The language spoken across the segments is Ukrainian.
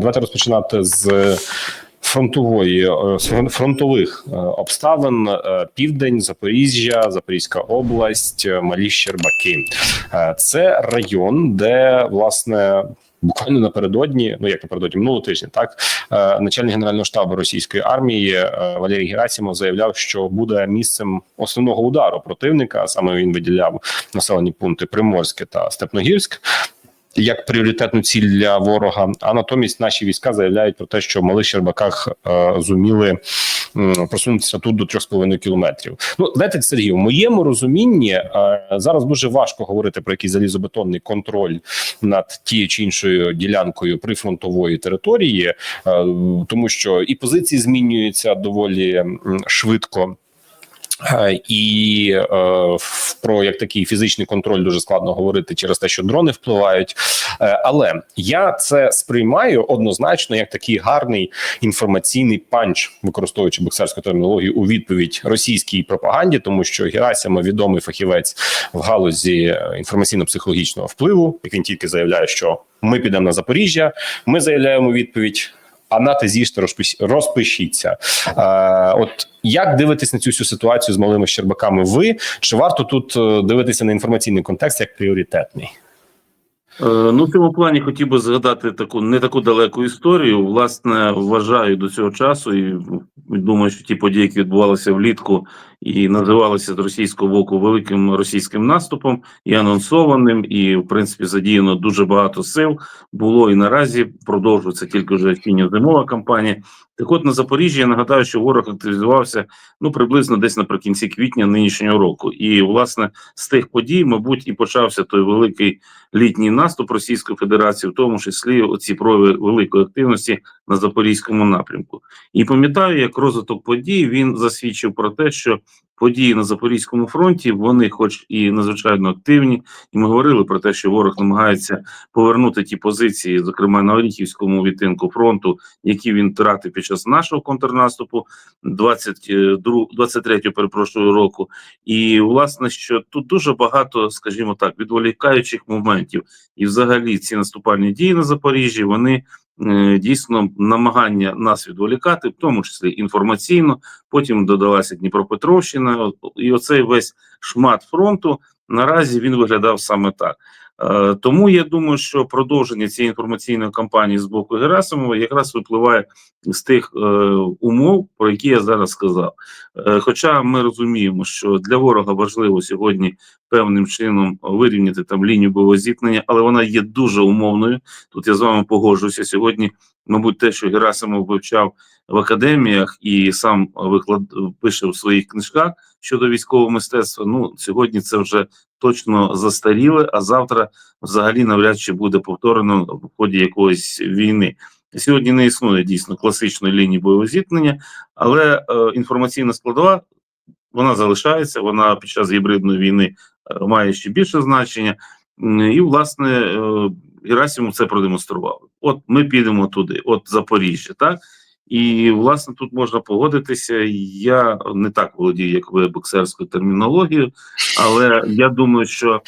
Давайте розпочинати з фронтової е, з фрон- фронтових е, обставин. Е, Південь, Запоріжжя, Запорізька область, е, Малі Щербаки. Е, Це район, де власне. Буквально напередодні, ну як напередодні минулого тижня, так е, начальник генерального штабу російської армії е, Валерій Герасимов заявляв, що буде місцем основного удару противника. Саме він виділяв населені пункти Приморське та Степногірськ як пріоритетну ціль для ворога. А натомість наші війська заявляють про те, що в малих Щербаках е, зуміли просунутися тут до 3,5 кілометрів. Ну, знаєте, Сергій, в моєму розумінні е, зараз дуже важко говорити про якийсь залізобетонний контроль над тією чи іншою ділянкою прифронтової території, е, тому що і позиції змінюються доволі швидко. Е, І е, про як такий фізичний контроль дуже складно говорити через те, що дрони впливають. Е, але я це сприймаю однозначно як такий гарний інформаційний панч, використовуючи боксерську термінологію у відповідь російській пропаганді, тому що Герасимов відомий фахівець в галузі е, інформаційно-психологічного впливу. Як він тільки заявляє, що ми підемо на Запоріжжя, ми заявляємо відповідь. А нате з'їжте, розпиш- розпишіться. Е, от як дивитесь на цю всю ситуацію з малими щербаками? Ви чи варто тут е, дивитися на інформаційний контекст як пріоритетний? Е, Ну, в цьому плані хотів би згадати таку не таку далеку історію. Власне, вважаю до цього часу, і думаю, що ті події, які відбувалися влітку і називалися з російського боку великим російським наступом, і анонсованим, і в принципі задіяно дуже багато сил було і наразі продовжується тільки вже осінньо-зимова кампанія. Так от на Запоріжжі я нагадаю, що ворог активізувався ну приблизно десь наприкінці квітня нинішнього року. І власне з тих подій, мабуть, і почався той великий літній наступ Російської Федерації, в тому числі оці прояви великої активності на запорізькому напрямку. І пам'ятаю, як розвиток подій він засвідчив про те, що події на запорізькому фронті вони, хоч і надзвичайно активні, і ми говорили про те, що ворог намагається повернути ті позиції, зокрема на Оріхівському відтинку фронту, які він втратив під час нашого контрнаступу 22, 23 перепрошую року. І власне, що тут дуже багато, скажімо так, відволікаючих моментів, і взагалі ці наступальні дії на Запоріжжі вони е, дійсно намагання нас відволікати, в тому числі інформаційно. Потім додалася Дніпропетровщина, і оцей весь шмат фронту наразі він виглядав саме так. Е, Тому я думаю, що продовження цієї інформаційної кампанії з боку Герасимова якраз випливає з тих е, умов, про які я зараз сказав. Е, Хоча ми розуміємо, що для ворога важливо сьогодні певним чином вирівняти там лінію бойового зіткнення, але вона є дуже умовною. Тут я з вами погоджуюся сьогодні. Мабуть, те, що Герасимов вивчав в академіях і сам виклад пише в своїх книжках щодо військового мистецтва. Ну сьогодні це вже точно застаріле, а завтра взагалі навряд чи буде повторено в ході якоїсь війни. Сьогодні не існує дійсно класичної лінії бойового зіткнення, але е, інформаційна складова вона залишається. Вона під час гібридної війни е, має ще більше значення. І, власне, е, Герасимов це продемонстрував. От ми підемо туди, от Запоріжжя, так? І, власне, тут можна погодитися. Я не так володію, як ви боксерською термінологією, але я думаю, що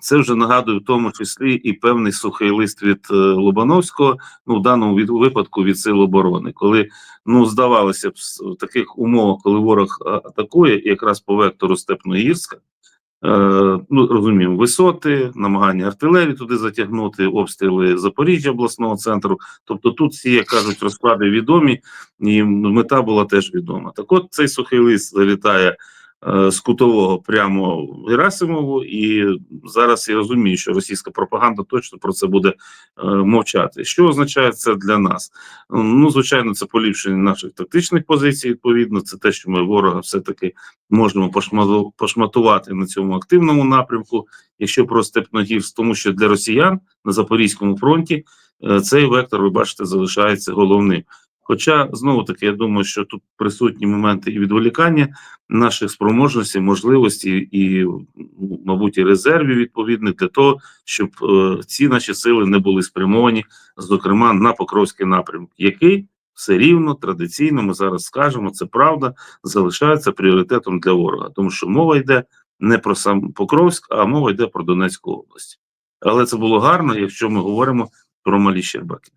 це вже нагадує в тому числі і певний сухий лист від е, Лобановського, ну в даному від, випадку від сил оборони, коли ну здавалося б, в таких умовах, коли ворог атакує, якраз по вектору Степногірська. Е, ну розуміємо, висоти, намагання артилерії туди затягнути, обстріли Запоріжжя обласного центру. Тобто тут всі, як кажуть, розклади відомі, і мета була теж відома. Так от цей сухий лист залітає з кутового прямо Герасимову, і зараз я розумію, що російська пропаганда точно про це буде е, мовчати. Що означає це для нас? Ну, звичайно, це поліпшення наших тактичних позицій. Відповідно, це те, що ми ворога все-таки можемо пошмату- пошматувати на цьому активному напрямку. Якщо про Степногірськ, тому що для росіян на Запорізькому фронті е, цей вектор, ви бачите, залишається головним. Хоча знову таки я думаю, що тут присутні моменти і відволікання наших спроможностей, можливостей і, мабуть, і резервів відповідних для того, щоб е, ці наші сили не були спрямовані, зокрема на Покровський напрямок, який все рівно традиційно ми зараз скажемо, це правда, залишається пріоритетом для ворога, тому що мова йде не про сам Покровськ, а мова йде про Донецьку область. Але це було гарно, якщо ми говоримо про малі Щербаки.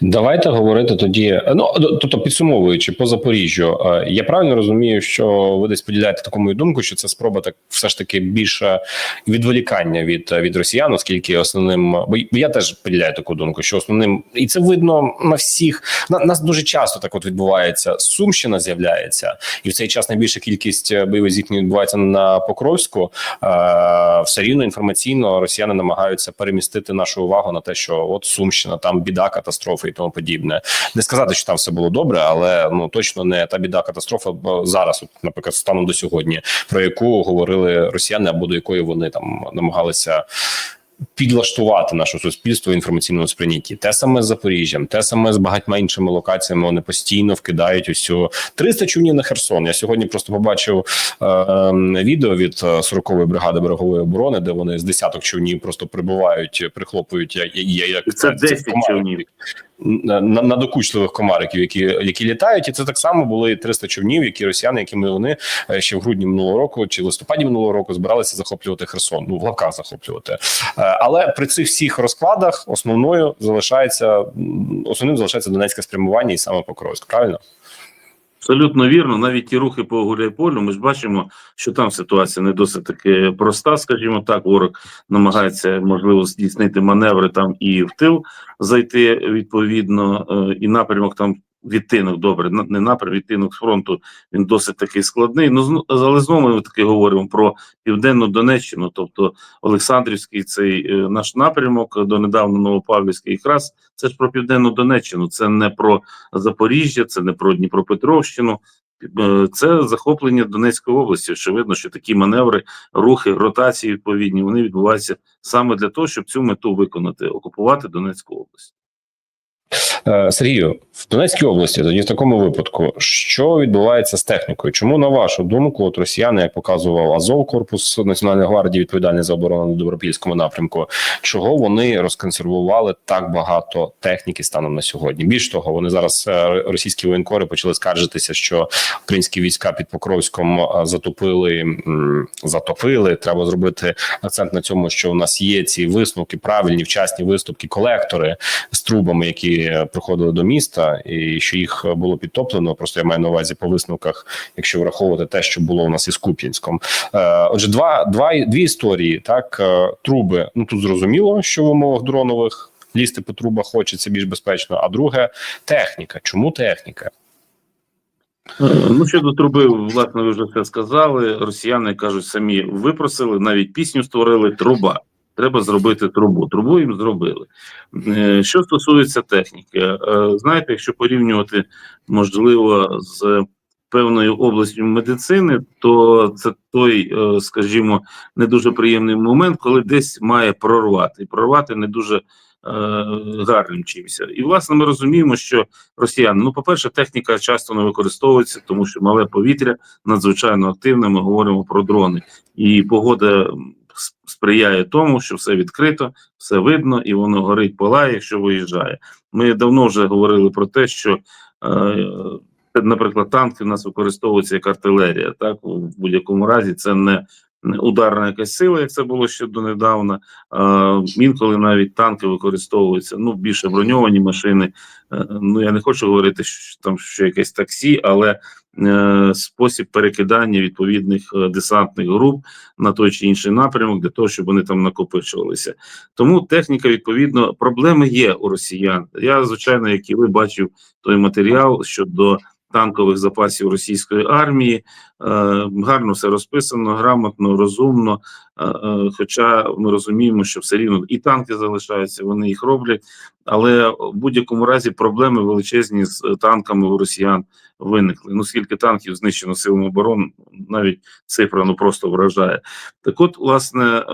Давайте говорити тоді. Ну тобто, підсумовуючи по Запоріжжю, е, я правильно розумію, що ви десь поділяєте таку мою думку, що це спроба так все ж таки більше відволікання від, від росіян, оскільки основним, бо я теж поділяю таку думку, що основним і це видно на всіх. На нас дуже часто так от відбувається. Сумщина з'являється, і в цей час найбільша кількість е, бойових зіткнень відбувається на Покровську. Е, Все рівно інформаційно росіяни намагаються перемістити нашу увагу на те, що от Сумщина, там біда, катастрофи і тому подібне. Не сказати, що там все було добре, але ну точно не та біда, катастрофа зараз, от, наприклад, станом до сьогодні, про яку говорили росіяни, або до якої вони там намагалися. Підлаштувати наше суспільство в інформаційному сприйнятті, те саме з Запоріжжям, те саме з багатьма іншими локаціями. Вони постійно вкидають усю 300 човнів на Херсон. Я сьогодні просто побачив е, е, відео від е, 40-ї бригади берегової оборони, де вони з десяток човнів просто прибувають, прихлопують я. Я як Це 10 комарики. човнів. На, на надокучливих комариків, які, які літають, і це так само були 300 човнів, які росіяни, якими вони е, ще в грудні минулого року чи листопаді минулого року збиралися захоплювати Херсон. Ну в лавках захоплювати. Е, Але при цих всіх розкладах основною залишається основним залишається Донецьке спрямування і саме Покровськ. Правильно? Абсолютно вірно. Навіть ті рухи по Гуляйполю, ми ж бачимо, що там ситуація не досить таки проста. Скажімо так, ворог намагається можливо здійснити маневри там і в тил зайти відповідно, е, і напрямок там. Відтинок добре, не напрям, відтинок з фронту він досить такий складний. Ну але знову ми таки говоримо про південну Донеччину, тобто Олександрівський цей е, наш напрямок донедавна Новопавлівський, якраз це ж про південну Донеччину, це не про Запоріжжя, це не про Дніпропетровщину. Е, Це захоплення Донецької області. Очевидно, що такі маневри, рухи, ротації відповідні вони відбуваються саме для того, щоб цю мету виконати окупувати Донецьку область. Е, Сергію, в Донецькій області тоді в такому випадку, що відбувається з технікою? Чому на вашу думку, от росіяни, як показував Азов, корпус Національної гвардії, відповідальний за оборону на добропільському напрямку, чого вони розконсервували так багато техніки станом на сьогодні? Більш того, вони зараз е, російські воєнкори почали скаржитися, що українські війська під Покровськом е, затопили затопили. Треба зробити акцент на цьому, що у нас є ці висновки, правильні вчасні виступки, колектори з трубами, які приходили до міста, і що їх було підтоплено. Просто я маю на увазі по висновках, якщо враховувати те, що було у нас із Куп'янськом. Е, Отже, два, два дві історії. Так е, труби. Ну тут зрозуміло, що в умовах дронових лізти по трубах хочеться більш безпечно. А друге техніка. Чому техніка? Е, Ну щодо труби, власне, ви вже все сказали. Росіяни кажуть, самі випросили, навіть пісню створили труба. Треба зробити трубу. Трубу їм зробили. Е, Що стосується техніки, е, знаєте, якщо порівнювати можливо з певною областю медицини, то це той, е, скажімо, не дуже приємний момент, коли десь має прорвати, і прорвати не дуже. Гарним чимся, і власне ми розуміємо, що росіяни, ну, по-перше, техніка часто не використовується, тому що мале повітря надзвичайно активне. Ми говоримо про дрони, і погода сприяє тому, що все відкрито, все видно, і воно горить, палає, якщо виїжджає. Ми давно вже говорили про те, що, е, наприклад, танки в нас використовуються як артилерія. Так, в будь-якому разі це не. Ударна якась сила, як це було ще донедавна. Інколи навіть танки використовуються, ну більше броньовані машини. Е, Ну я не хочу говорити, що там що якесь таксі, але е, спосіб перекидання відповідних е, десантних груп на той чи інший напрямок для того, щоб вони там накопичувалися. Тому техніка, відповідно, проблеми є у росіян. Я, звичайно, як і ви бачив той матеріал щодо танкових запасів російської армії. Е, гарно все розписано, грамотно, розумно. Е, е, Хоча ми розуміємо, що все рівно і танки залишаються, вони їх роблять, але в будь-якому разі проблеми величезні з танками у росіян виникли. Ну скільки танків знищено силами оборони, навіть цифра ну просто вражає. Так, от, власне,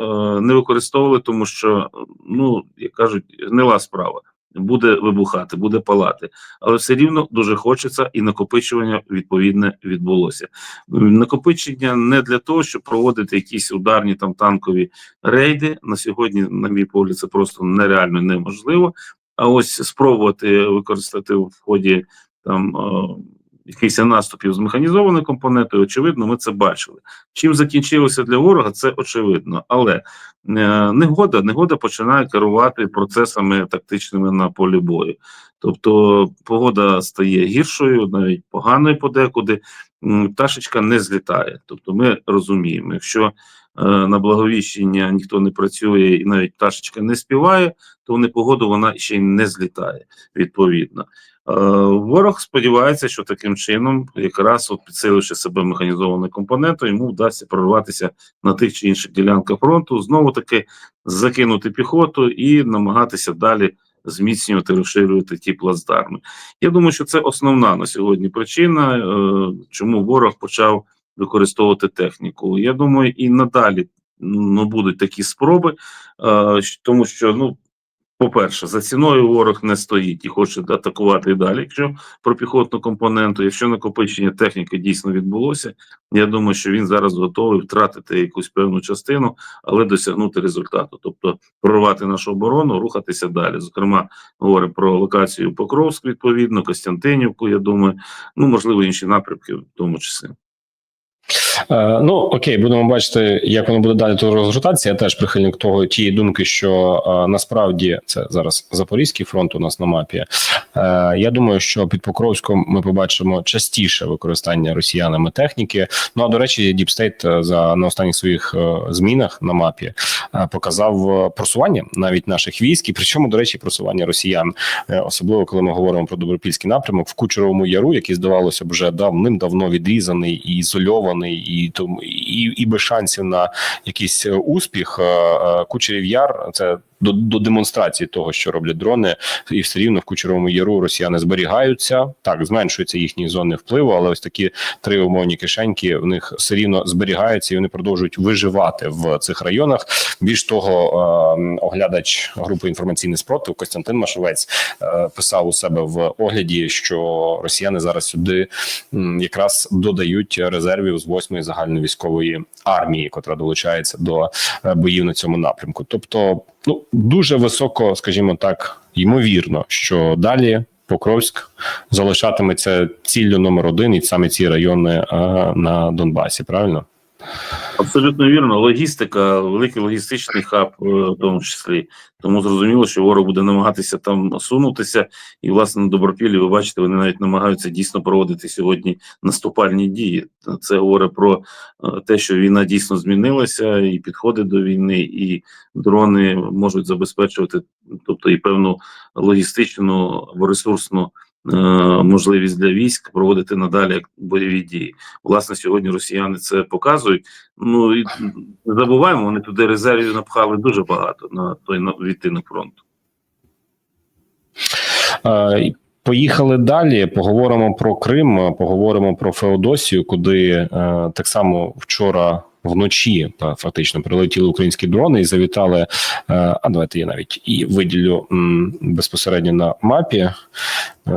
не використовували, тому що ну як кажуть, гнила справа. Буде вибухати, буде палати, але все рівно дуже хочеться, і накопичування відповідне відбулося. Накопичення не для того, щоб проводити якісь ударні там танкові рейди. На сьогодні, на мій погляд, це просто нереально неможливо. А ось спробувати використати в ході там е, якихось наступів з механізованою компонентою, очевидно, ми це бачили. Чим закінчилося для ворога, це очевидно. Але е, негода, негода починає керувати процесами тактичними на полі бою. Тобто погода стає гіршою, навіть поганою подекуди. Пташечка не злітає. Тобто, ми розуміємо, якщо е, на благовіщення ніхто не працює і навіть пташечка не співає, то в непогоду вона ще й не злітає відповідно. Е, Ворог сподівається, що таким чином, якраз от підсиливши себе механізованою компонентою, йому вдасться прорватися на тих чи інших ділянках фронту, знову таки закинути піхоту і намагатися далі зміцнювати, розширювати ті плацдарми. Я думаю, що це основна на сьогодні причина, е, чому ворог почав використовувати техніку. Я думаю, і надалі ну, будуть такі спроби, е, тому що ну. По-перше, за ціною ворог не стоїть і хоче атакувати і далі. Якщо про піхотну компоненту, якщо накопичення техніки дійсно відбулося, я думаю, що він зараз готовий втратити якусь певну частину, але досягнути результату, тобто прорвати нашу оборону, рухатися далі. Зокрема, говоримо про локацію Покровськ, відповідно, Костянтинівку. Я думаю, ну можливо, інші напрямки в тому числі. Е, ну окей, будемо бачити, як воно буде далі тут розгортатися. Я теж прихильник того тієї думки, що е, насправді це зараз Запорізький фронт у нас на мапі. Е, я думаю, що під Покровськом ми побачимо частіше використання росіянами техніки. Ну а до речі, Діпстейт за на останніх своїх змінах на мапі показав просування навіть наших військ, і причому, до речі, просування росіян, особливо коли ми говоримо про добропільський напрямок в Кучеровому яру, який здавалося б вже давним-давно відрізаний і ізольований, і тому і, і без шансів на якийсь е, успіх. е, е, Кучерів яр це. До, до демонстрації того, що роблять дрони, і все рівно в Кучеровому яру росіяни зберігаються. Так зменшуються їхні зони впливу, але ось такі три умовні кишеньки в них все рівно зберігаються і вони продовжують виживати в цих районах. Більш того, е, оглядач групи інформаційний спротив Костянтин Машовець е, писав у себе в огляді, що росіяни зараз сюди м, якраз додають резервів з 8-ї загальновійськової армії, котра долучається до е, боїв на цьому напрямку. Тобто, ну дуже високо, скажімо так, ймовірно, що далі. Покровськ залишатиметься ціллю номер один, і саме ці райони а, на Донбасі. Правильно? Абсолютно вірно. Логістика, великий логістичний хаб, е, в тому числі. Тому зрозуміло, що ворог буде намагатися там сунутися. І, власне, на добропіллі, ви бачите, вони навіть намагаються дійсно проводити сьогодні наступальні дії. Це говорить про е, те, що війна дійсно змінилася, і підходи до війни, і дрони можуть забезпечувати, тобто і певну логістичну або ресурсну. Е, Можливість для військ проводити надалі бойові дії. Власне, сьогодні росіяни це показують. Ну і не забуваємо, вони туди резервів напхали дуже багато на той на відтинок фронту. Е, Поїхали далі. Поговоримо про Крим, поговоримо про Феодосію, куди е, так само вчора вночі фактично прилетіли українські дрони і завітали. Е, а давайте я навіть і виділю безпосередньо на мапі е,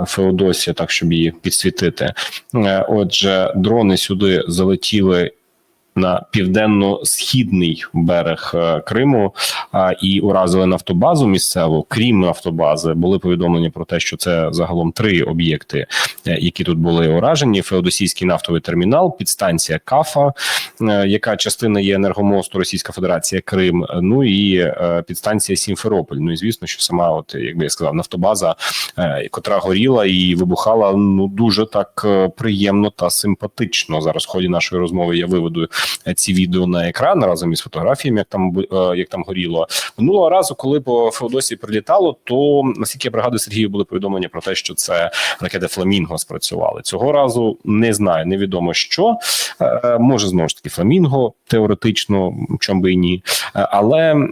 Феодосія, так щоб її підсвітити. Е, отже, дрони сюди залетіли. На південно-східний берег е, Криму і уразили нафтобазу місцеву. Крім нафтобази, були повідомлення про те, що це загалом три об'єкти, е, які тут були уражені: Феодосійський нафтовий термінал, підстанція Кафа, е, яка частина є енергомосту Російська Федерація Крим. Ну і підстанція Сімферополь. Ну і звісно, що сама, от як би я сказав, нафтобаза, котра горіла і вибухала. Ну дуже так приємно та симпатично. Зараз в ході нашої розмови я виведу ці відео на екран разом із фотографіями, як там е, як там горіло. Минулого разу, коли по Феодосії прилітало, то наскільки я пригадую Сергію, були повідомлення про те, що це ракети Фламінго спрацювали. Цього разу не знаю, невідомо що. Е, Може знову ж таки Фламінго теоретично, чом би і ні, Е, але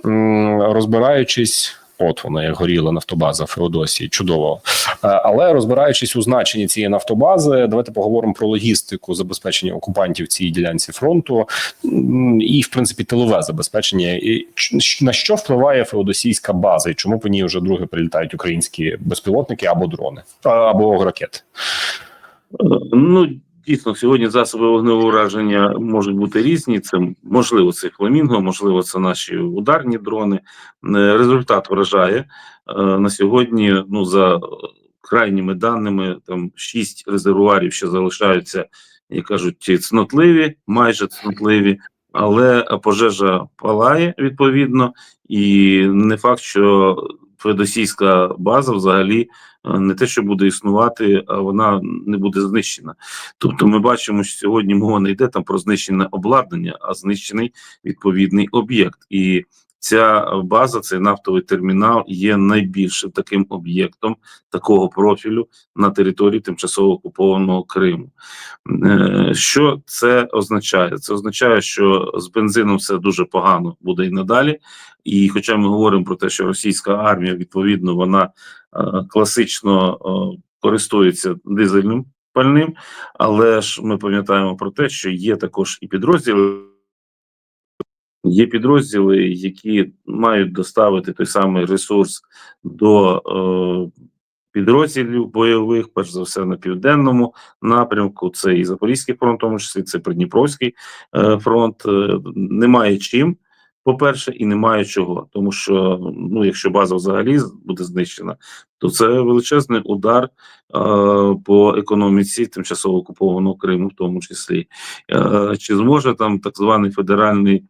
розбираючись. От вона як горіла нафтобаза Феодосії, чудово. Е, Але розбираючись у значенні цієї нафтобази, давайте поговоримо про логістику забезпечення окупантів цій ділянці фронту і, в принципі, тилове забезпечення. І на що впливає феодосійська база, і чому по ній вже друге прилітають українські безпілотники або дрони, або ракети? Е, Ну дійсно, сьогодні засоби вогневого ураження можуть бути різні. Це можливо, це фламінго, можливо, це наші ударні дрони. Е, Результат вражає Е, на сьогодні. Ну за крайніми даними, там шість резервуарів, що залишаються, як кажуть, цнотливі, майже цнотливі, але пожежа палає відповідно, і не факт, що федосійська база взагалі е, не те, що буде існувати, а вона не буде знищена. Тобто, ми бачимо, що сьогодні мова не йде там про знищене обладнання, а знищений відповідний об'єкт. І ця база, цей нафтовий термінал, є найбільшим таким об'єктом такого профілю на території тимчасово окупованого Криму. Е, Що це означає? Це означає, що з бензином все дуже погано буде і надалі. І хоча ми говоримо про те, що російська армія відповідно вона е, класично користується дизельним пальним, але ж ми пам'ятаємо про те, що є також і підрозділи. Є підрозділи, які мають доставити той самий ресурс до е, підрозділів бойових, перш за все на південному напрямку. Це і Запорізький фронт, в тому числі це Придніпровський е, фронт. Е, немає чим. По-перше, і немає чого, тому що ну, якщо база взагалі буде знищена, то це величезний удар е, по економіці тимчасово окупованого Криму, в тому числі. Е, чи зможе там так званий федеральний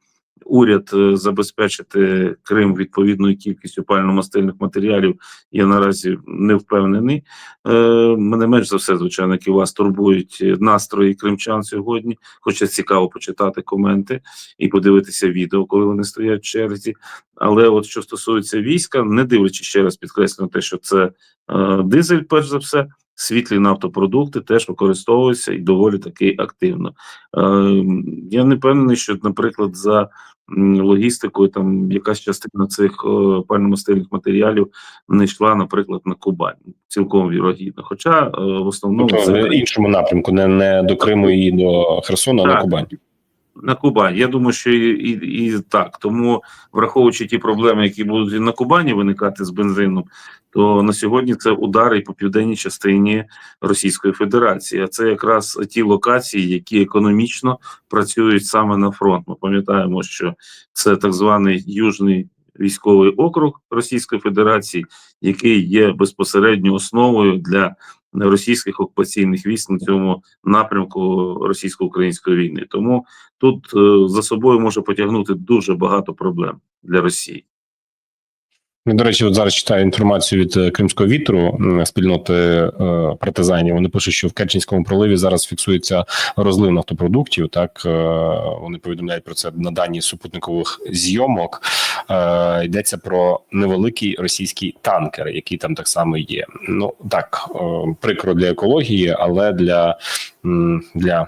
уряд е, забезпечити Крим відповідною кількістю пально-мастильних матеріалів? Я наразі не впевнений. Е, мене менш за все, звичайно, які вас турбують е, настрої кримчан сьогодні. Хоча цікаво почитати коменти і подивитися відео, коли вони стоять в черзі. Але от що стосується війська, не дивлячись ще раз підкреслюю те, що це дизель, перш за все, світлі нафтопродукти теж використовуються і доволі таки активно. Е, я не певний, що, наприклад, за логістикою там якась частина цих е, пально-мастильних матеріалів не йшла, наприклад, на Кубань. Цілком вірогідно. Хоча е, в основному Тобто це в іншому напрямку, не, не до Криму і до Херсона, а на. Кубань. На Кубань. Я думаю, що і, і, і так. Тому, враховуючи ті проблеми, які будуть на Кубані виникати з бензином, то на сьогодні це удари по південній частині Російської Федерації. А це якраз ті локації, які економічно працюють саме на фронт. Ми пам'ятаємо, що це так званий Южний військовий округ Російської Федерації, який є безпосередньо основою для російських окупаційних військ на цьому напрямку російсько-української війни. Тому тут е, за собою може потягнути дуже багато проблем для Росії. До речі, от зараз читаю інформацію від е, Кримського вітру спільноти е, партизанів. Вони пишуть, що в Керченському проливі зараз фіксується розлив нафтопродуктів. Так е, вони повідомляють про це на дані супутникових зйомок. Е, йдеться про невеликий російський танкер, який там так само є. Ну так прикро для екології, але для, для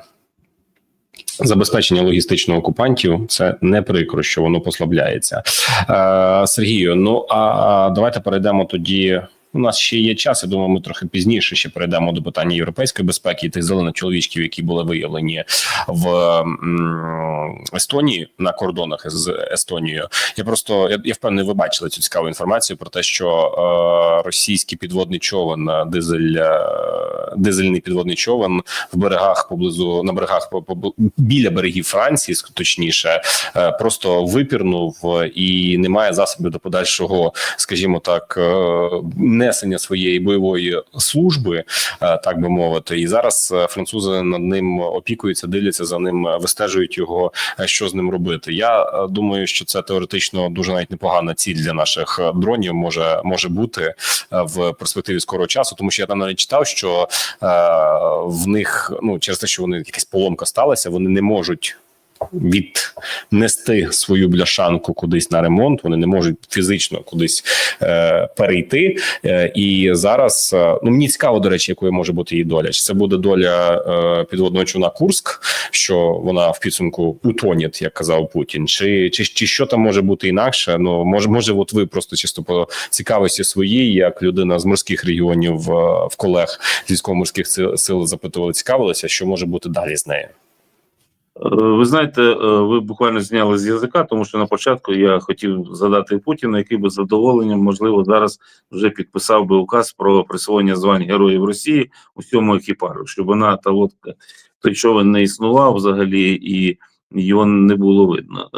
забезпечення логістичного окупантів це не прикро, що воно послабляється. Е, Сергію, ну а давайте перейдемо тоді. У нас ще є час. Я думаю, ми трохи пізніше ще перейдемо до питання європейської безпеки і тих зелених чоловічків, які були виявлені в Естонії на кордонах з Естонією. Я просто я, я впевнений, ви бачили цю цікаву інформацію про те, що е, російський підводний човен, е, дизель, е, дизельний підводний човен в берегах поблизу на берегах по- по- біля берегів Франції, точніше, е, просто випірнув е, і немає засобів до подальшого, скажімо так, е, несення своєї бойової служби, е, так би мовити. І зараз е, французи над ним опікуються, дивляться за ним, е, вистежують його, що з ним робити. Я думаю, що це теоретично дуже навіть непогана ціль для наших дронів може може бути в перспективі скорого часу, тому що я там навіть читав, що в них ну через те, що вони якась поломка сталася, вони не можуть. Віднести свою бляшанку кудись на ремонт, вони не можуть фізично кудись е, перейти. Е, і зараз е, ну мені цікаво, до речі, якою може бути її доля. Чи це буде доля е, підводного човна Курск, що вона в підсумку утонет, як казав Путін, чи, чи, чи що там може бути інакше? Ну може, може, от ви просто чисто по цікавості своїй, як людина з морських регіонів е, в колег з військово-морських сил, сил запитували, цікавилися, що може бути далі з нею. Е, Ви знаєте, е, ви буквально зняли з язика, тому що на початку я хотів задати Путіну, який би з задоволенням, можливо, зараз вже підписав би указ про присвоєння звань Героїв Росії усьому екіпажу, щоб вона та лодка той човен не існував взагалі і його не було видно.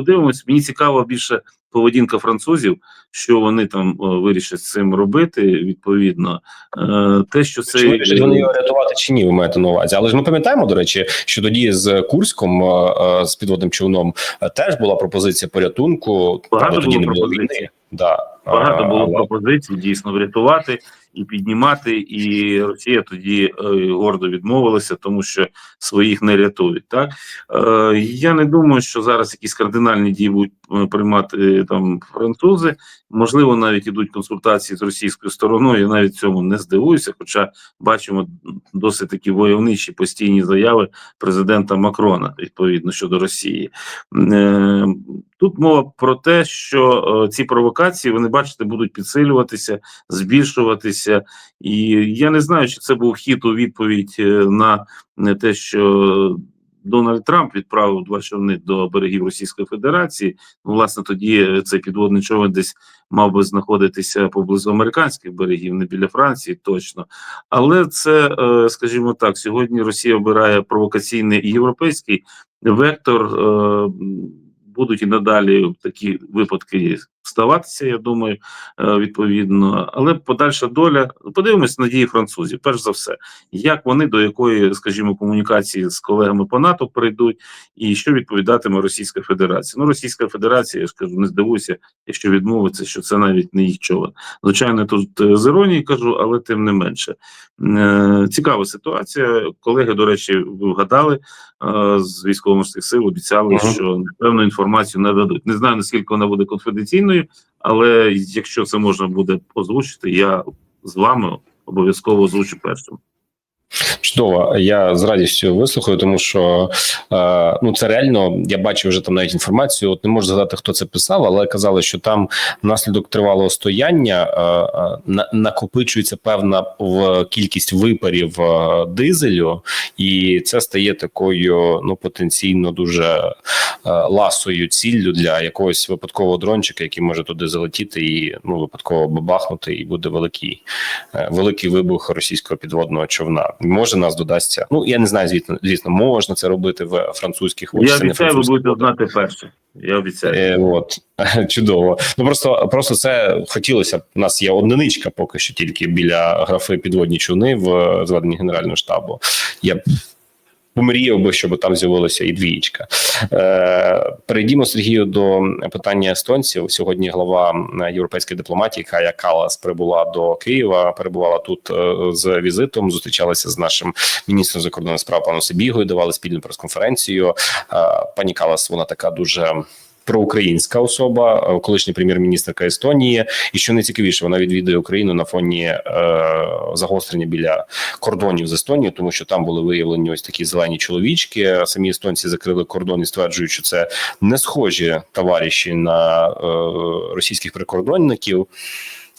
Подивимось. Мені цікаво більше поведінка французів, що вони там е, вирішать з цим робити. Відповідно, Е, те, що це Чи вирішать вони його рятувати чи ні, ви маєте на увазі. Але ж ми пам'ятаємо, до речі, що тоді з Курськом е, з підводним човном теж була пропозиція порятунку. Багато Правда, було пропозицій. Да. Багато було але- пропозицій дійсно врятувати і піднімати, і Росія тоді е, гордо відмовилася, тому що своїх не рятують. Так е, я не думаю, що зараз якісь кардинальні дії будуть е, приймати там французи. Можливо, навіть ідуть консультації з російською стороною. Я навіть цьому не здивуюся. Хоча бачимо досить такі войовничі постійні заяви президента Макрона відповідно щодо Росії. Тут мова про те, що ці провокації вони бачите будуть підсилюватися, збільшуватися, і я не знаю, чи це був хід у відповідь е, на те, що Дональд Трамп відправив два човни до берегів Російської Федерації. Ну, власне, тоді е, цей підводний човен десь мав би знаходитися поблизу американських берегів, не біля Франції, точно. Але це, е, скажімо так, сьогодні Росія обирає провокаційний європейський вектор. е, Будуть і надалі такі випадки ставатися, я думаю, е, відповідно. Але подальша доля, подивимось на дії французів, перш за все, як вони до якої, скажімо, комунікації з колегами по НАТО прийдуть, і що відповідатиме Російська Федерація. Ну, Російська Федерація, я ж кажу, не здивуйся, якщо відмовиться, що це навіть не їх човен. Звичайно, тут е, з іронією кажу, але тим не менше. Е, Цікава ситуація. Колеги, до речі, ви вгадали з військово-морських сил, обіцяли, Ага. що певну інформацію нададуть. Не знаю наскільки вона буде конфіденційною, але якщо це можна буде озвучити, я з вами обов'язково озвучу першим. Чудово, я з радістю вислухаю, тому що е, ну це реально. Я бачив вже там навіть інформацію. От не можу згадати, хто це писав, але казали, що там внаслідок тривалого стояння е, е, на, накопичується певна в кількість випарів е, дизелю, і це стає такою ну потенційно дуже е, ласою ціллю для якогось випадкового дрончика, який може туди залетіти і ну випадково бабахнути, і буде великий е, великий вибух російського підводного човна. Може нас додасться. Ну я не знаю, звісно, звісно, можна це робити в французьких Я це не обіцяю, ви будете знати перше. Я обіцяю. Е, от чудово. Ну просто просто це хотілося б. У нас є одиничка поки що тільки біля графи підводні човни в зведенні Генерального штабу. Я б помріяв би, щоб там з'явилося і двієчка. Е, перейдімо Сергію до питання естонців. Сьогодні глава європейської дипломатії Кая Калас прибула до Києва. Перебувала тут е, з візитом. Зустрічалася з нашим міністром закордонних справ паном Сибігою. Давали спільну прес-конференцію. Е, пані Калас, вона така дуже. Проукраїнська особа, е, колишня прем'єр-міністрка Естонії, і що найцікавіше, вона відвідує Україну на фоні е, загострення біля кордонів з Естонією, тому що там були виявлені ось такі зелені чоловічки. Самі естонці закрили кордон і стверджують, що це не схожі товариші на е, російських прикордонників.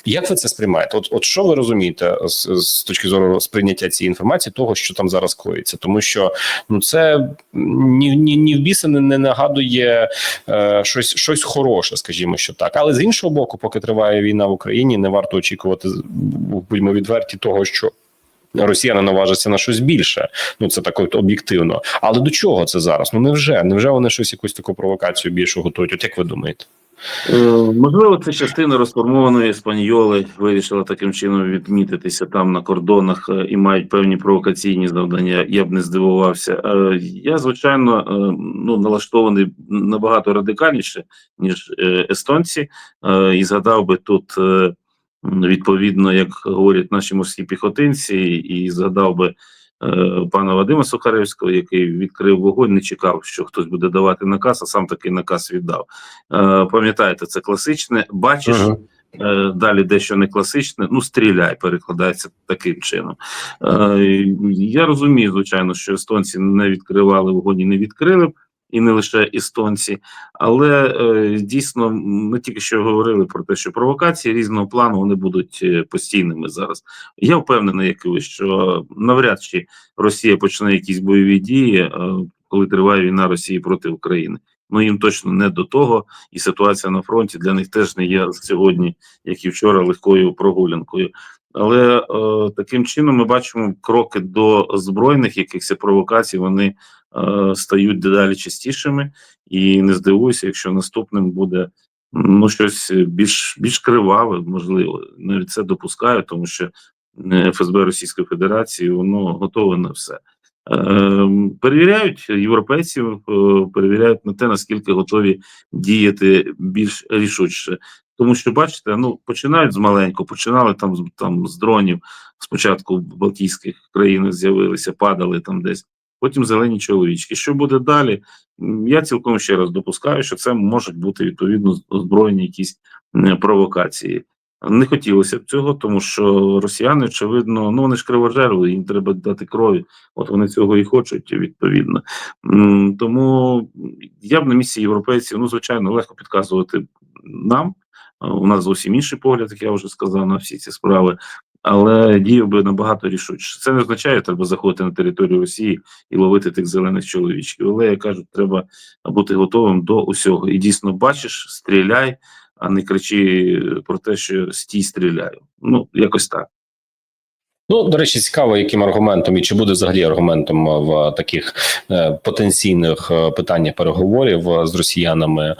Як ви це сприймаєте? От, от що ви розумієте з, з точки зору сприйняття цієї інформації, того, що там зараз коїться? Тому що ну це ні, ні, ні в біса не, не нагадує е, щось, щось хороше, скажімо, що так. Але з іншого боку, поки триває війна в Україні, не варто очікувати, будьмо відверті, того, що. Росія не наважиться на щось більше. Ну це так от об'єктивно. Але до чого це зараз? Ну невже? Невже вони щось якусь таку провокацію більшу готують? От як ви думаєте? Е, Можливо, це частина розформованої еспаньоли вирішила таким чином відмітитися там на кордонах е, і мають певні провокаційні завдання. Я б не здивувався. Е, Я звичайно ну налаштований набагато радикальніше ніж естонці, і згадав би тут. Відповідно, як говорять наші морські піхотинці, і згадав би пана Вадима Сухаревського, який відкрив вогонь, не чекав, що хтось буде давати наказ, а сам такий наказ віддав. Е, Пам'ятаєте, це класичне. Бачиш, Ага. далі дещо не класичне. Ну, стріляй, перекладається таким чином. Е, я розумію, звичайно, що естонці не відкривали вогонь і не відкрили. І не лише естонці, але е, дійсно ми тільки що говорили про те, що провокації різного плану вони будуть е, постійними зараз. Я впевнений, як ви, що навряд чи Росія почне якісь бойові дії, е, коли триває війна Росії проти України. Ну їм точно не до того, і ситуація на фронті для них теж не є сьогодні, як і вчора, легкою прогулянкою. Але е, таким чином ми бачимо кроки до збройних якихось провокацій. Вони е, стають дедалі частішими, і не здивуюся, якщо наступним буде ну щось більш більш криваве, можливо, навіть це допускаю, тому що е, ФСБ Російської Федерації воно готове на все. Е, Перевіряють європейців, е, перевіряють на те, наскільки готові діяти більш рішуче. Тому що бачите, ну починають з маленького, починали там там з дронів. Спочатку в Балтійських країнах з'явилися, падали там десь. Потім зелені чоловічки. Що буде далі? Я цілком ще раз допускаю, що це можуть бути відповідно озброєні якісь провокації. Не хотілося б цього, тому що росіяни, очевидно, ну вони ж кривожерли, їм треба дати крові. От вони цього і хочуть, відповідно. Тому я б на місці європейців, ну звичайно, легко підказувати нам. У нас зовсім інший погляд, як я вже сказав, на всі ці справи. Але діяв би набагато рішуче. Це не означає, треба заходити на територію Росії і ловити тих зелених чоловічків. Але я кажу, треба бути готовим до усього. І дійсно бачиш, стріляй, а не кричи про те, що стій стріляю. Ну якось так. Ну, до речі, цікаво, яким аргументом і чи буде взагалі аргументом в таких е, потенційних е, питаннях переговорів е, з росіянами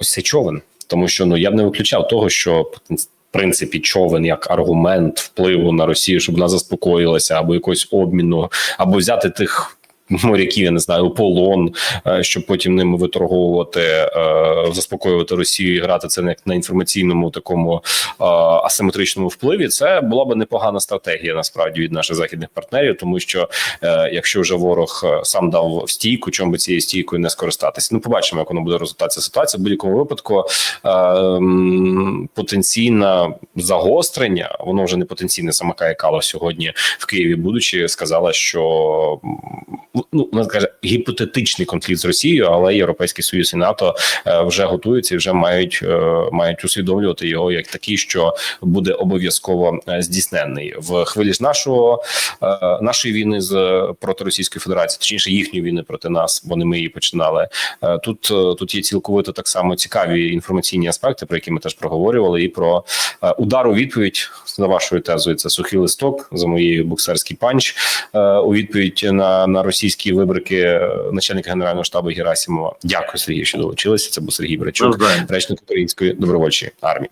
ось цей човен, тому що ну я б не виключав того, що в принципі човен як аргумент впливу на Росію, щоб вона заспокоїлася, або якогось обміну, або взяти тих. Моряків, я не знаю, полон, е, щоб потім ними виторговувати, е, заспокоювати Росію і грати це на, інформаційному такому е, асиметричному впливі, це була би непогана стратегія насправді від наших західних партнерів, тому що якщо вже ворог сам дав стійку, чому би цією стійкою не скористатися? Ну, побачимо, як воно буде розвиватися ситуація. В будь-якому випадку потенційне загострення, воно вже не потенційне. Сама Кая Кало сьогодні в Києві, будучи, сказала, що м, ну вона каже гіпотетичний конфлікт з Росією, але Європейський Союз і НАТО е, вже готуються і вже мають е, мають усвідомлювати його як такий, що буде обов'язково е, здійснений в хвилі ж нашого нашої війни з проти Російської Федерації, точніше їхньої війни проти нас. Вони ми її починали. Тут тут є цілковито так само цікаві інформаційні аспекти, про які ми теж проговорювали, і про удар у відповідь за вашою тезою. Це сухий листок за моєю боксерський панч у відповідь на, на російські вибрики е, начальника генерального штабу Герасимова. Дякую, Сергію, що долучилися. Це був Сергій Брачук, речник української добровольчої армії.